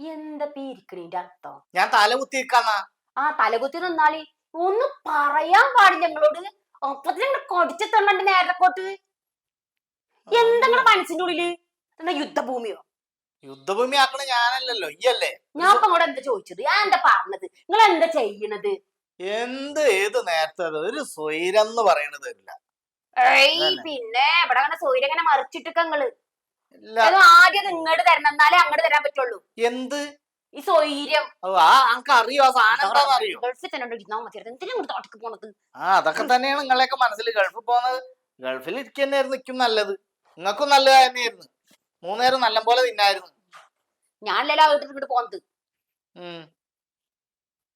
എന്താ ഇരിക്കണീന്റെ അർത്ഥം? ഞാൻ തല കുത്തിയിരിക്കാന്നാ. ആ തലകുത്തി നിന്നാൽ ഒന്ന് പറയാൻ പാടില്ല ഞങ്ങളോട് ഒപ്പത്തിന് കൊടിച്ചെത്തണ്ടന്റെ നേരക്കോട്ട്. എന്തെങ്കിലും മനസ്സിന്റെ ഉള്ളിൽ? എന്താ യുദ്ധഭൂമിയോ? യുദ്ധഭൂമി ആക്കണ ഞാനല്ലല്ലോ ഇയല്ലേ ഞാൻ ഇപ്പൊ അങ്ങോട്ട് എന്താ ചോദിച്ചത്? ഞാൻ എന്താ പറഞ്ഞത്? നിങ്ങൾ എന്താ ചെയ്യണത്? എന്ത് ഏത് നേരത്തെ ഒരു സ്വൈരം എന്ന് പറയണത് ഇല്ല. ഏയ് പിന്നെ ഇവിടെ അങ്ങനെ ഇങ്ങനെ മറിച്ചിട്ടൊക്കെ നിങ്ങൾ. ആദ്യം ഇങ്ങോട്ട് തരണം. എന്നാലേ അങ്ങോട്ട് തരാൻ പറ്റുള്ളൂ. എന്ത്? ഈ സ്വൈര്യം. ഗൾഫിൽ തന്നെ എന്തിനാ തോട്ടക്ക് പോണത്? ആ അതൊക്കെ തന്നെയാണ് നിങ്ങളെയൊക്കെ മനസ്സിൽ ഗൾഫിൽ പോകുന്നത്. ഗൾഫിൽ ഇരിക്കുക തന്നെയായിരുന്നു നിൽക്കും നല്ലത്. നിങ്ങൾക്കും നല്ലത് തന്നെയായിരുന്നു. മൂന്നേരം നല്ല പോലെ തിന്നായിരുന്നു. ഞാനല്ലല്ലോ വീട്ടിൽ ഇങ്ങോട്ട് പോകുന്നത്.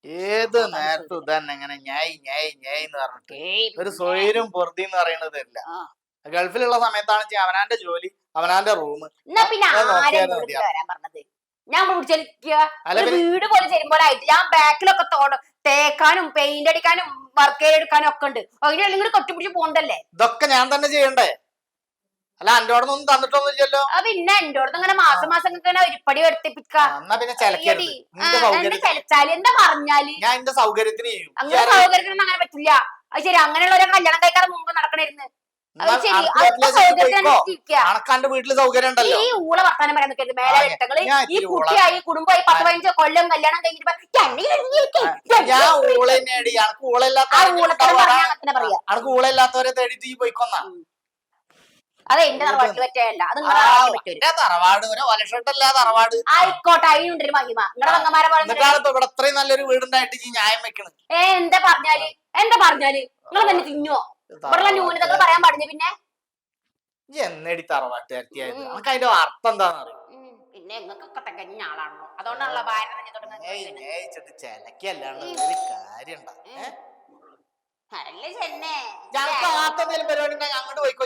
ഏത് നേരത്തും ഇതന്നെ ഇങ്ങനെ ഞായി ഞായി ഞായി എന്ന് പറഞ്ഞിട്ട് ഒരു സ്വൈര്യം പൊറുതി എന്ന് പറയുന്നത് ആ. ഗൾഫിലുള്ള സമയത്താണ് അവനാന്റെ ജോലി അവനാന്റെ റൂം എന്നാ പിന്നെ വരാൻ പറഞ്ഞത്? ഞാൻ വീട് പോലെ ഞാൻ ബാക്കിലൊക്കെ തോട തേക്കാനും പെയിന്റ് അടിക്കാനും വർക്ക് എടുക്കാനും ഒക്കെ ഉണ്ട്. അതിനെല്ലാം നിങ്ങൾ കൊട്ടിപ്പിടിച്ച് പോകണ്ടല്ലേ ഇതൊക്കെ ഞാൻ തന്നെ ചെയ്യണ്ടേ? അല്ല എന്റെ അവിടെ ഒന്നും തന്നിട്ടൊന്നുമില്ലല്ലോ. ആ പിന്നെ എന്റെ അടുത്ത് ഇങ്ങനെ മാസം മാസം ഇങ്ങനെ ഒരുപടി എന്താ പറഞ്ഞാൽ? ഞാൻ എന്റെ സൗകര്യത്തിന് അങ്ങനെ സൗകര്യത്തിനൊന്നും അങ്ങനെ പറ്റില്ല. അത് ശരി അങ്ങനെയുള്ള ഒരു കല്യാണം കഴിക്കാറ് മുമ്പ് നടക്കണായിരുന്നു. അണക്കാന്റെ വീട്ടിൽ സൗകര്യം ഉണ്ടല്ലോ ഈ ഊള വർത്താനം പറയാൻ നിൽക്കരുത് മേലെ ആ, ഈ. കുട്ടിയായി കുടുംബമായി പത്ത് പതിനഞ്ച് കൊല്ലം കല്യാണം കഴിഞ്ഞിട്ട് ഊളയില്ലാത്തവരെ തേടിയിട്ട് ഈ പോയിക്കൊന്ന. അതെ എന്റെ തറവാട്ടിൽ പറ്റിയല്ല തറവാട് ആയിക്കോട്ടെ മഹിമ. പോലെ ഇത്രയും നല്ലൊരു വീടുണ്ടായിട്ട് ഏ എന്താ പറഞ്ഞാൽ? എന്താ പറഞ്ഞാൽ? നിങ്ങൾ തന്നെ തിന്നോ ഇവിടെ ന്യൂനതകൾ പറയാൻ പാടില്ല പിന്നെ? എന്നടി തറവാട്ട് എത്തിയായത് നമുക്ക് അതിന്റെ അർത്ഥം എന്താന്ന് അറിയോ പിന്നെ നിങ്ങൾക്കൊക്കെ തികഞ്ഞ ആളാണല്ലോ അതുകൊണ്ടാണല്ലോ നേയിച്ചിട്ട് ചിലക്കല്ലാണ്ട് ഒരു കാര്യം അല്ലേ ചെന്നെ. ഞങ്ങൾക്ക് ആത്തെന്തെങ്കിലും പരിപാടി ഉണ്ടെങ്കിൽ അങ്ങോട്ട് പോയിക്കോ.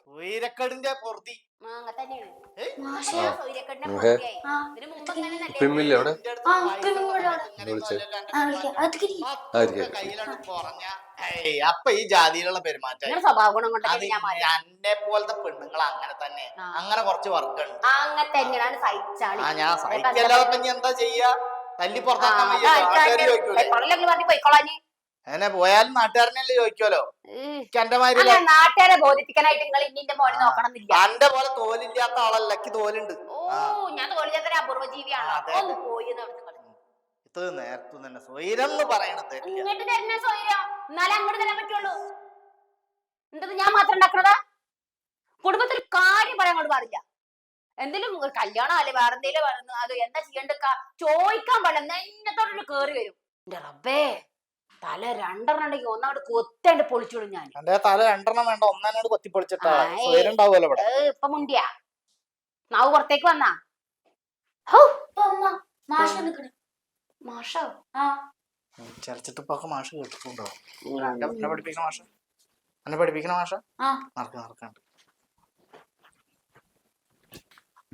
സൂര്യക്കടിന്റെ പൊറുതി. അപ്പൊ ഈ ജാതിയിലുള്ള പെരുമാറ്റം. എന്നെ പോലത്തെ പെണ്ണുങ്ങൾ അങ്ങനെ തന്നെ. അങ്ങനെ കുറച്ച് വർക്കുണ്ട് ആ ഞാൻ സഹിക്കല്ലോ എന്താ ചെയ്യാ? തല്ലി പുറത്താക്കാൻ വയ്യ? നാട്ടുകാർ ചോദിക്കൂലേ? പറഞ്ഞു പോയിക്കോളാന് അങ്ങനെ പോയാലും നാട്ടുകാരനല്ലേ ചോദിക്കുമല്ലോ എനിക്ക് എന്റെ മാതിരി അല്ല നാട്ടുകാരെ ബോധിപ്പിക്കാനായിട്ട് നിങ്ങൾ ഇന്നിന്റെ മോനെ നോക്കണം എന്നില്ല തന്റെ പോലെ തോലില്ലാത്ത ആളല്ല എനിക്ക് തോലുണ്ട്. ഓ ആ. ഞാൻ തോളിയാത്തൊരു അപൂർവ ജീവിയാണല്ലോ ആ, അതെ, ഒന്ന് പോയി എന്ന് അവിടെ നിങ്ങൾ. ഇത് നേരത്തു തന്നെ സ്വൈരം എന്ന് പറയണത്. ഇങ്ങോട്ട് തരുന്ന സൗകര്യം എന്നാലേ അങ്ങോട്ട് തരാൻ പറ്റുള്ളൂ. എന്തത് ഞാൻ മാത്രം ഉണ്ടാക്കണതാ? കുടുംബത്തിൽ കാര്യം പറയാൻ കൊണ്ട് പാടില്ല. എന്തെങ്കിലും ഒരു കല്യാണം അല്ലെ വേറെ എന്തെങ്കിലും വരുന്നു അത് എന്താ ചെയ്യണ്ടക്ക ചോദിക്കാൻ പാടില്ല. നെഞ്ഞത്തോടെ കേറി വരും. എന്റെ റബ്ബേ തല രണ്ടെണ്ണം ഉണ്ടെങ്കിൽ ഒന്നാമത് കൊത്തേണ്ട് പൊളിച്ചുവിടും ഞാൻ എന്റെ തല രണ്ടെണ്ണം വേണ്ട ഒന്നാനോട് കൊത്തി പൊളിച്ചിട്ടാ സ്വൈരം ഉണ്ടാവുമല്ലോ ഇവിടെ. ഇപ്പൊ മുണ്ടിയാ. നാവ് പുറത്തേക്ക് വന്നാ? മാഷ നിക്കണേ. മാഷോ? ആ. ചലച്ചിട്ട് ഇപ്പൊ ഒക്കെ മാഷ് കേട്ടിട്ടുണ്ടോ? എന്നെ പഠിപ്പിക്കണ മാഷ? എന്നെ പഠിപ്പിക്കണ മാഷ? നടക്ക നടക്കണ്ട് ആ മാഷേ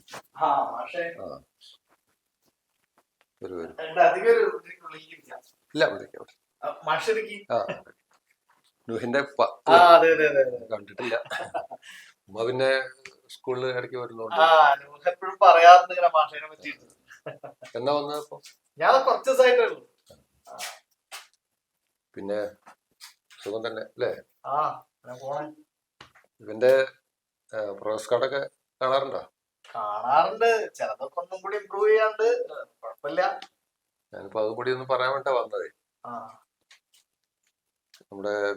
ഒരു ഒരു ഇല്ല വിളിക്കാം നുഹിന്റെ. കണ്ടിട്ടില്ല. ഉമ്മ പിന്നെ സ്കൂളിൽ ഇടയ്ക്ക് വരുന്നുണ്ട്. എപ്പോഴും പറയാറുണ്ട് ഇങ്ങനെ മാഷേനെ പറ്റിയിട്ട്. എന്നാ വന്നപ്പോ ഞാൻ കുറച്ച് പിന്നെ സുഖം തന്നെ അല്ലേ? ഇവന്റെ പ്രൊഫസ് കാർഡൊക്കെ കാണാറുണ്ടോ? കാണാറുണ്ട്. ചിലതൊക്കെ ഒന്നും കൂടി ഇമ്പ്രൂവ് ചെയ്യാണ്ട് കുഴപ്പമില്ല. ഞാനിപ്പോ അതും കൂടി ഒന്ന് പറയാൻ വേണ്ട വന്നത്. ആ. നമ്മുടെ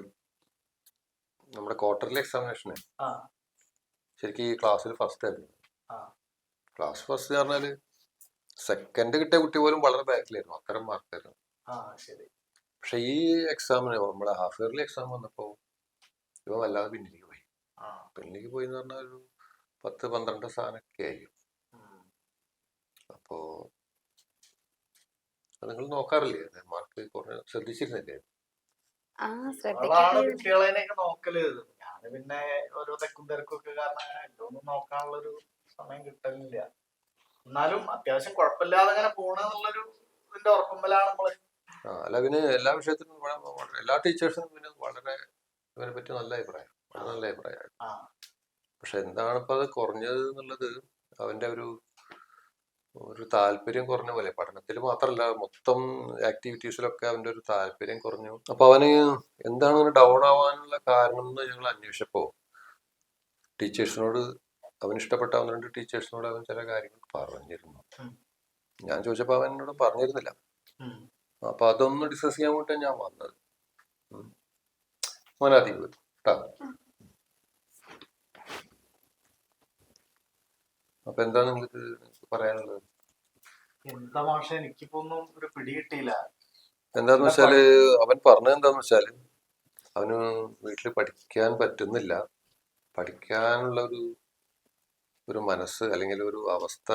നമ്മുടെ ക്വാർട്ടർലി എക്സാമിനേഷന് ആ. ശരിക്കും ഈ ക്ലാസ്സിൽ ഫസ്റ്റ് ആയിരുന്നു ആ. ക്ലാസ് ഫസ്റ്റ് പറഞ്ഞാൽ സെക്കൻഡ് കിട്ടിയ കുട്ടി പോലും വളരെ ബാക്കിലായിരുന്നു. അത്തരം മാർക്കായിരുന്നു ആ ശരി. പക്ഷെ ഈ എക്സാമിന് നമ്മുടെ ഹാഫ് ഇയർലി എക്സാം വന്നപ്പോ ഇവ വല്ലാതെ പിന്നിലേക്ക് പോയി. ആ. പിന്നിലേക്ക് പോയി എന്ന് പറഞ്ഞാൽ ഒരു പത്ത് പന്ത്രണ്ട് സാധനമൊക്കെ ആയി ഉം. അപ്പോ അത് നിങ്ങൾ നോക്കാറില്ലേ? മാർക്ക് കുറഞ്ഞ ശ്രദ്ധിച്ചിരുന്നില്ലേ? കുട്ടികളെയൊക്കെ നോക്കൽ ഞാൻ പിന്നെ ഓരോ തെക്കും തിരക്കും ഒക്കെ കാരണം ഇതൊന്നും നോക്കാനുള്ളൊരു സമയം കിട്ടലില്ല. എന്നാലും അത്യാവശ്യം കുഴപ്പമില്ലാതെ അങ്ങനെ പോണെന്നുള്ളൊരു ഇതിന്റെ ഉറപ്പുമ്പലാണ് നമ്മൾ. അല്ല പിന്നെ എല്ലാ വിഷയത്തിനും എല്ലാ ടീച്ചേഴ്സിനും പിന്നെ വളരെ ഇവനെ പറ്റി നല്ല അഭിപ്രായം. വളരെ നല്ല അഭിപ്രായമാണ് ആ. പക്ഷെ എന്താണ് ഇപ്പൊ അത് കുറഞ്ഞത് എന്നുള്ളത് അവന്റെ ഒരു ഒരു താല്പര്യം കുറഞ്ഞ പോലെ. പഠനത്തിൽ മാത്രമല്ല മൊത്തം ആക്ടിവിറ്റീസിലൊക്കെ അവന്റെ ഒരു താല്പര്യം കുറഞ്ഞു. അപ്പൊ അവന് എന്താണ് ഡൗൺ ആവാനുള്ള കാരണം എന്ന് ഞങ്ങൾ അന്വേഷിച്ചപ്പോ ടീച്ചേഴ്സിനോട് അവന് ഇഷ്ടപ്പെട്ട ഒന്ന് രണ്ട് ടീച്ചേഴ്സിനോട് അവൻ ചില കാര്യങ്ങൾ പറഞ്ഞിരുന്നു. ഞാൻ ചോദിച്ചപ്പോൾ അവൻ എന്നോട് പറഞ്ഞിരുന്നില്ല. അപ്പൊ അതൊന്ന് ഡിസ്കസ് ചെയ്യാൻ വേണ്ടിയിട്ടാണ് ഞാൻ വന്നത്. മോനാദീപ് കേട്ടോ അപ്പൊ എന്താ നിങ്ങൾക്ക് പറയാനുള്ളത്? എന്താ മാഷ എനിക്കിപ്പോ ഒന്നും ഒരു പിടി കിട്ടിയില്ല. എന്താന്ന് വെച്ചാൽ അവൻ പറഞ്ഞത് എന്താന്ന് വെച്ചാൽ അവന് വീട്ടിൽ പഠിക്കാൻ പറ്റുന്നില്ല. പഠിക്കാനുള്ള ഒരു ഒരു മനസ്സ് അല്ലെങ്കിൽ ഒരു അവസ്ഥ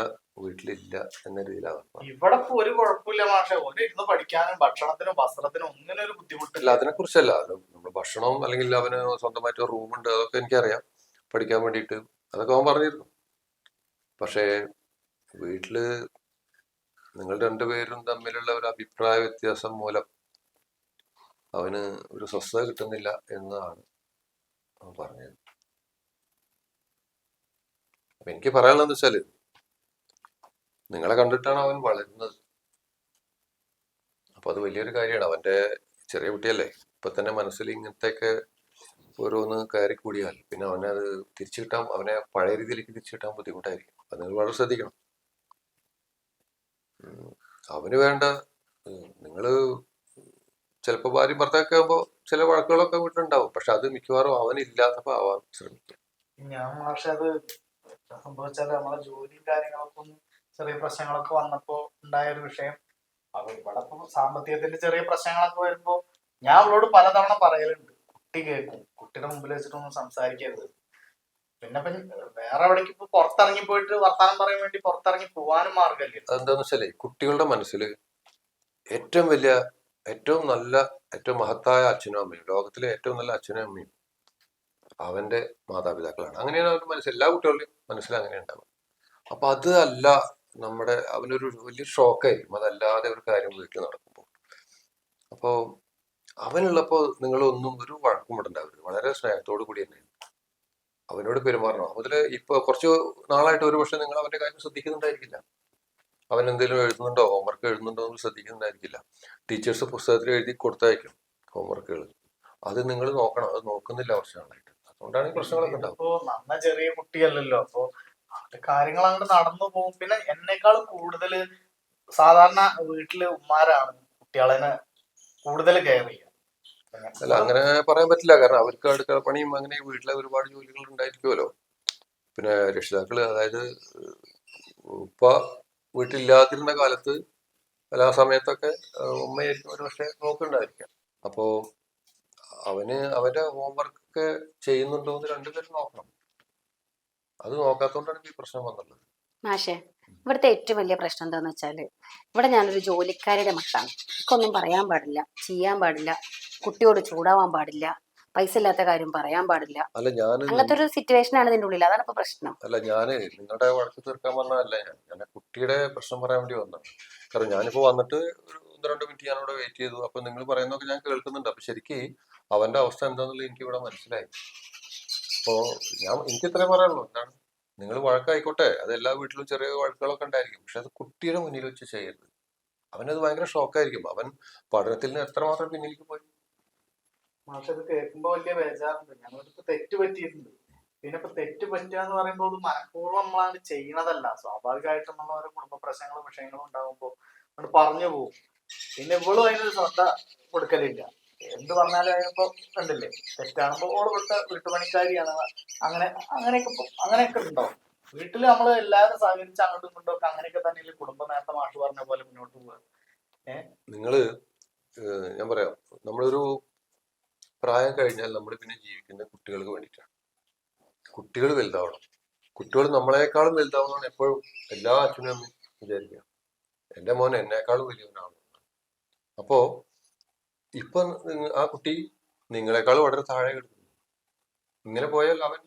വീട്ടിലില്ല എന്ന രീതിയിലാണ് ഇവിടെ ഒരു കുഴപ്പമില്ല മാഷെ. ഇരുന്ന് പഠിക്കാനും ഭക്ഷണത്തിനും വസ്ത്രത്തിനും ഒന്നിനും ഒരു ബുദ്ധിമുട്ടില്ല. അതിനെ കുറിച്ചല്ല നമ്മൾ ഭക്ഷണം അല്ലെങ്കിൽ അവന് സ്വന്തമായിട്ട് റൂമുണ്ട് അതൊക്കെ എനിക്കറിയാം. പഠിക്കാൻ വേണ്ടിയിട്ട്. അതൊക്കെ അവൻ പറഞ്ഞിരുന്നു. പക്ഷേ വീട്ടിൽ നിങ്ങൾ രണ്ടുപേരും തമ്മിലുള്ള ഒരു അഭിപ്രായ വ്യത്യാസം മൂലം അവന് ഒരു സ്വസ്ഥത കിട്ടുന്നില്ല എന്നാണ് അവൻ പറഞ്ഞത്. അപ്പൊ എനിക്ക് പറയാനുള്ളതെന്ന് വെച്ചാൽ നിങ്ങളെ കണ്ടിട്ടാണ് അവൻ വളരുന്നത്. അപ്പൊ അത് വലിയൊരു കാര്യമാണ്. അവന്റെ ചെറിയ കുട്ടിയല്ലേ ഇപ്പൊ തന്നെ മനസ്സിൽ ഇങ്ങനത്തെയൊക്കെ ഓരോന്ന് കയറി കൂടിയാൽ പിന്നെ അവനെ അത് തിരിച്ചു കിട്ടാൻ അവനെ പഴയ രീതിയിലേക്ക് തിരിച്ചു കിട്ടാൻ ബുദ്ധിമുട്ടായിരിക്കും. അത് നിങ്ങൾ വളരെ ശ്രദ്ധിക്കണം അവന് വേണ്ട. നിങ്ങൾ ചിലപ്പോൾ ഭാര്യ ഭർത്താവൊക്കെ ആകുമ്പോൾ ചില വഴക്കുകളൊക്കെ വീട്ടിലുണ്ടാവും. പക്ഷെ അത് മിക്കവാറും അവനില്ലാത്തപ്പോ ആവാൻ ശ്രമിക്കും. ഞാൻ മാഷ അത് സംഭവിച്ചാൽ നമ്മളെ ജോലിയും കാര്യങ്ങളൊക്കെ ചെറിയ പ്രശ്നങ്ങളൊക്കെ വന്നപ്പോ ഉണ്ടായ ഒരു വിഷയം. അപ്പൊ ഇവിടെ ഇപ്പൊ സാമ്പത്തികത്തിന്റെ ചെറിയ പ്രശ്നങ്ങളൊക്കെ വരുമ്പോ ഞാൻ അവളോട് പലതവണ പറയലുണ്ട്. കുട്ടി കേൾക്കും കുട്ടിയുടെ മുമ്പിൽ വെച്ചിട്ടൊന്നും സംസാരിക്കരുത്. പിന്നെ വേറെ എവിടേക്ക് ഇപ്പൊ പുറത്തിറങ്ങി പോയിട്ട് വർത്താനം പറയാൻ വേണ്ടി പുറത്തിറങ്ങി പോവാനും മാർഗമില്ല അതെന്താന്ന് വെച്ചാലേ കുട്ടികളുടെ മനസ്സിൽ ഏറ്റവും വലിയ ഏറ്റവും നല്ല ഏറ്റവും മഹത്തായ അച്ഛനും അമ്മയും ലോകത്തിലെ ഏറ്റവും നല്ല അച്ഛനും അമ്മയും അവന്റെ മാതാപിതാക്കളാണ്. അങ്ങനെയാണ് അവന്റെ മനസ്സിൽ എല്ലാ കുട്ടികളുടെയും മനസ്സിൽ അങ്ങനെ ഉണ്ടാവും അപ്പൊ അത് അല്ല നമ്മുടെ അവനൊരു വലിയ ഷോക്കായിരിക്കും. അതല്ലാതെ ഒരു കാര്യം വീട്ടിൽ നടക്കുമ്പോൾ. അപ്പോ അവനുള്ളപ്പോ നിങ്ങളൊന്നും ഒരു വഴക്കും ഉണ്ടാവരുത് വളരെ സ്നേഹത്തോടു കൂടി തന്നെ അവനോട് പെരുമാറണം. അതിൽ ഇപ്പൊ കുറച്ച് നാളായിട്ട് ഒരു പക്ഷെ നിങ്ങൾ അവന്റെ കാര്യം ശ്രദ്ധിക്കുന്നുണ്ടായിരിക്കില്ല. അവൻ എന്തെങ്കിലും എഴുതുന്നുണ്ടോ? ഹോംവർക്ക് എഴുതുന്നുണ്ടോ എന്ന് ശ്രദ്ധിക്കുന്നുണ്ടായിരിക്കില്ല. ടീച്ചേഴ്സ് പുസ്തകത്തിൽ എഴുതി കൊടുത്തയക്കും ഹോംവർക്കുകൾ അത് നിങ്ങൾ നോക്കണം. അത് നോക്കുന്നില്ല വർഷങ്ങളായിട്ട് അതുകൊണ്ടാണ് പ്രശ്നങ്ങളൊക്കെ ഉണ്ടാവും ചെറിയ കുട്ടിയല്ലല്ലോ. അപ്പൊ കാര്യങ്ങൾ അങ്ങോട്ട് നടന്നു പോകും. പിന്നെ എന്നെക്കാൾ കൂടുതൽ സാധാരണ വീട്ടിൽ ഉമ്മാരാണ് കുട്ടികളെ കൂടുതൽ കെയർ ചെയ്യുക. അല്ല അങ്ങനെ പറയാൻ പറ്റില്ല. കാരണം അവർക്ക് അടുക്കള പണിയും അങ്ങനെ വീട്ടിലെ ഒരുപാട് ജോലികൾ ഉണ്ടായിരിക്കുമല്ലോ. പിന്നെ രക്ഷിതാക്കൾ അതായത് ഉപ്പ വീട്ടിലില്ലാതിരുന്ന കാലത്ത് അല്ല ആ സമയത്തൊക്കെ ഉമ്മയായിരിക്കും ഒരു പക്ഷേ നോക്കുന്നുണ്ടായിരിക്കാം. അപ്പോ അവന് അവന്റെ ഹോംവർക്ക് ഒക്കെ ചെയ്യുന്നുണ്ടോ എന്ന് രണ്ടുപേരും നോക്കണം. അത് നോക്കാത്തോണ്ടാണ് ഈ പ്രശ്നം വന്നുള്ളത്. മാഷേ ഇവിടുത്തെ ഏറ്റവും വലിയ പ്രശ്നം എന്താണെന്ന് വെച്ചാൽ ഇവിടെ ഞാനൊരു ജോലിക്കാരുടെ മക്കളാണ്. എനിക്കൊന്നും പറയാൻ പാടില്ല ചെയ്യാൻ പാടില്ല. കുട്ടിയോട് ചൂടാവാൻ പാടില്ല. പൈസ ഇല്ലാത്ത കാര്യം പറയാൻ പാടില്ല. അല്ല ഞാൻ അങ്ങനത്തെ ഒരു സിറ്റുവേഷൻ ആണ് ഇതിന്റെ ഉള്ളിൽ. അതാണ് ഇപ്പൊ പ്രശ്നം. അല്ല ഞാൻ നിങ്ങളുടെ വഴക്ക് തീർക്കാൻ പറഞ്ഞതല്ല ഞാൻ ഞാൻ കുട്ടിയുടെ പ്രശ്നം പറയാൻ വേണ്ടി വന്നതാണ് കാരണം ഞാനിപ്പോ വന്നിട്ട് ഒരു ഒന്ന് രണ്ട് മിനിറ്റ് ഞാൻ ഇവിടെ വെയിറ്റ് ചെയ്തു. അപ്പൊ നിങ്ങൾ പറയുന്നതൊക്കെ ഞാൻ കേൾക്കുന്നുണ്ട്. അപ്പൊ ശരിക്ക് അവന്റെ അവസ്ഥ എന്താണെന്നുള്ളത് എനിക്ക് ഇവിടെ മനസ്സിലായി. അപ്പോ ഞാൻ എനിക്ക് ഇത്രേ പറയാനുള്ളൂ. എന്താണ്? നിങ്ങൾ വഴക്കായിക്കോട്ടെ. അത് എല്ലാ വീട്ടിലും ചെറിയ വഴക്കുകളൊക്കെ ഉണ്ടായിരിക്കും. പക്ഷെ അത് കുട്ടിയുടെ മുന്നിൽ വെച്ച് ചെയ്യരുത്. അവനത് ഭയങ്കര ഷോക്കായിരിക്കും അവൻ പഠനത്തിൽ നിന്ന് എത്രമാത്രം പിന്നിലേക്ക് പോയി? പക്ഷെ അത് കേൾക്കുമ്പോ വലിയ ബേജാറുണ്ട്. ഞങ്ങളിപ്പോ തെറ്റ് പറ്റിയിട്ടുണ്ട്. പിന്നെ ഇപ്പൊ തെറ്റ് പറ്റുക എന്ന് പറയുമ്പോൾ ഇത് മനഃപൂർവം നമ്മളാണ് ചെയ്യണതല്ല. സ്വാഭാവികമായിട്ടും നമ്മൾ ഓരോ കുടുംബ പ്രശ്നങ്ങളും വിഷയങ്ങളും ഉണ്ടാകുമ്പോൾ അത് പറഞ്ഞു പോകും പിന്നെ ഇവളും അതിനൊരു ശ്രദ്ധ കൊടുക്കലില്ല. എന്ത് പറഞ്ഞാലും അതിനിപ്പോ കണ്ടില്ലേ? തെറ്റാകുമ്പോ ഓൾ വിട്ട വീട്ടുപണിക്കാരിയാണ്. അങ്ങനെ അങ്ങനെയൊക്കെ അങ്ങനെയൊക്കെ ഉണ്ടാവും. വീട്ടിൽ നമ്മൾ എല്ലാവരും സഹകരിച്ച് അങ്ങോട്ടും ഇങ്ങോട്ടും അങ്ങനെയൊക്കെ തന്നെയല്ലേ കുടുംബം നേരത്തെ മാഷ് പറഞ്ഞ പോലെ മുന്നോട്ട് നിങ്ങൾ ഏഹ് ഞാൻ പറയാം. നമ്മളൊരു പ്രായം കഴിഞ്ഞാൽ നമ്മൾ പിന്നെ ജീവിക്കുന്ന കുട്ടികൾക്ക് വേണ്ടിയിട്ടാണ്. കുട്ടികൾ വലുതാവണം. കുട്ടികൾ നമ്മളെക്കാളും വലുതാവണമെന്ന് എപ്പോഴും എല്ലാ അച്ഛനും അമ്മയും വിചാരിക്കുക. എന്റെ മോൻ എന്നെക്കാളും വലിയവനാണ്. അപ്പോ ഇപ്പൊ ആ കുട്ടി നിങ്ങളെക്കാളും വളരെ താഴെ കിടക്കുന്നു. ഇങ്ങനെ പോയാൽ അവൻ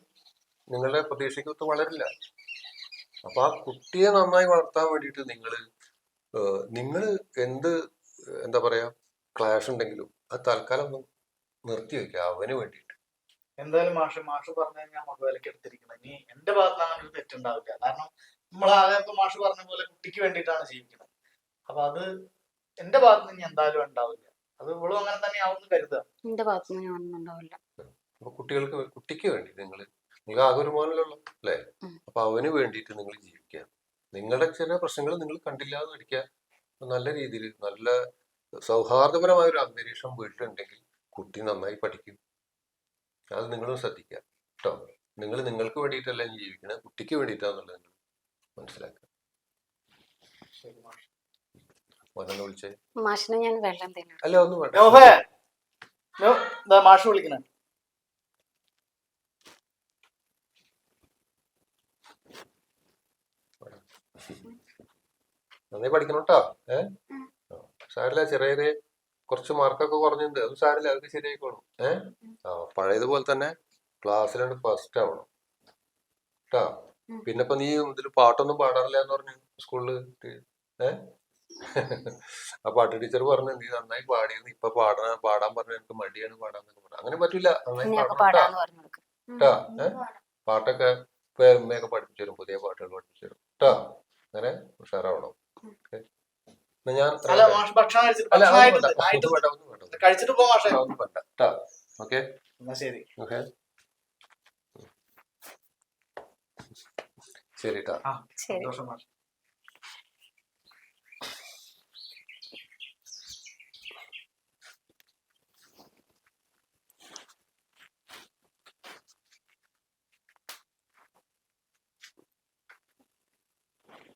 നിങ്ങളുടെ പ്രതീക്ഷയ്ക്കൊത്ത് വളരില്ല. അപ്പൊ ആ കുട്ടിയെ നന്നായി വളർത്താൻ വേണ്ടിയിട്ട് നിങ്ങൾ നിങ്ങൾ എന്ത് എന്താ പറയാ ക്ലാഷ് ഉണ്ടെങ്കിലും അത് തൽക്കാലം നിർത്തി വെക്കുക അവന് വേണ്ടിയിട്ട്. എന്തായാലും മാഷ് മാഷ് പറഞ്ഞു കഴിഞ്ഞാൽ നമുക്ക് എടുത്തിരിക്കുന്നത്. ഇനി എന്റെ ഭാഗത്ത് അങ്ങനെ ഒരു തെറ്റുണ്ടാവില്ല. കാരണം നമ്മൾ ഇപ്പൊ മാഷ് പറഞ്ഞ പോലെ കുട്ടിക്ക് വേണ്ടിയിട്ടാണ് ജീവിക്കുന്നത്. അപ്പൊ അത് എന്റെ ഭാഗത്ത് നിന്ന് എന്തായാലും ഉണ്ടാവില്ല. അത് ഇവളും അങ്ങനെ തന്നെ ആവുമെന്ന് കരുതുക എന്റെ ഞാൻ ഉണ്ടാവില്ല. അപ്പൊ കുട്ടികൾക്ക് വേ- കുട്ടിക്ക് വേണ്ടി നിങ്ങൾ നിങ്ങൾ ആകെ ഒരു മോനല്ലോ അല്ലേ? ഉം. അപ്പൊ അവന് വേണ്ടിയിട്ട് നിങ്ങൾ ജീവിക്കുക. നിങ്ങളുടെ ചില പ്രശ്നങ്ങൾ നിങ്ങൾ കണ്ടില്ലാതെ നടിക്കുക അപ്പൊ നല്ല രീതിയിൽ നല്ല സൗഹാർദ്ദപരമായ ഒരു അന്തരീക്ഷം വീട്ടിലുണ്ടെങ്കിൽ കുട്ടി നന്നായി പഠിക്കും. അത് നിങ്ങളും ശ്രദ്ധിക്കുക കേട്ടോ നിങ്ങൾ നിങ്ങൾക്ക് വേണ്ടിയിട്ടല്ല ജീവിക്കുന്നത് കുട്ടിക്ക് വേണ്ടിയിട്ടാന്നുള്ളത് നിങ്ങൾ മനസ്സിലാക്കുക. ശരി മാഷ്. മോനൊന്ന് വിളിച്ചേ. മാഷിനെ ഞാൻ വെള്ളം തരും അല്ല ഒന്നും വേണ്ട നോഫേ. നോ, ദാ മാഷ് വിളിക്കണേ നന്നായി പഠിക്കണം കേട്ടോ ഏഹ് സാരില്ല ചെറിയ ചെറിയ കുറച്ച് മാർക്കൊക്കെ കുറഞ്ഞിട്ടുണ്ട്. അത് സാരില്ല അതൊക്കെ ശരിയായിക്കോളും. ഏഹ് ആ പഴയതുപോലെ തന്നെ ക്ലാസ്സിലാണ് ഫസ്റ്റ് ആവണം. കേട്ടാ. പിന്നെ ഇപ്പൊ നീ ഇതിൽ പാട്ടൊന്നും പാടാറില്ല എന്ന് പറഞ്ഞു സ്കൂളിൽ? ഏഹ് ആ പാട്ട് ടീച്ചർ പറഞ്ഞു നീ നന്നായി പാടിയിരുന്നു ഇപ്പൊ പാടാൻ പാടാൻ പറഞ്ഞു എനിക്ക് മടിയാണ് പാടാൻ പറഞ്ഞു. അങ്ങനെ പറ്റൂല. നന്നായി പാടാ കേട്ടാ ഏഹ് പാട്ടൊക്കെ ഇപ്പൊ അമ്മയൊക്കെ പഠിപ്പിച്ചു തരും പുതിയ പാട്ടുകൾ പഠിപ്പിച്ചു തരും കേട്ടോ അങ്ങനെ ഉഷാറാവണം ഓക്കേ. എന്നാ ഞാൻ അല്ല മാഷ് ഭക്ഷണം കഴിച്ചിട്ട് അല്ല ഭക്ഷണം ഒന്നും വേണ്ട, ആയിട്ടുണ്ട് ആയിട്ടുണ്ട്. ഒന്നും ഒന്നും വേണ്ട, കഴിച്ചിട്ട് പോ മാഷേ. ഒന്നും വേണ്ട കേട്ടോ ഓക്കെ? എന്നാ ശരി. ഓക്കെ. ശരി കേട്ടോ ആ ശരി. സന്തോഷം മാഷ്.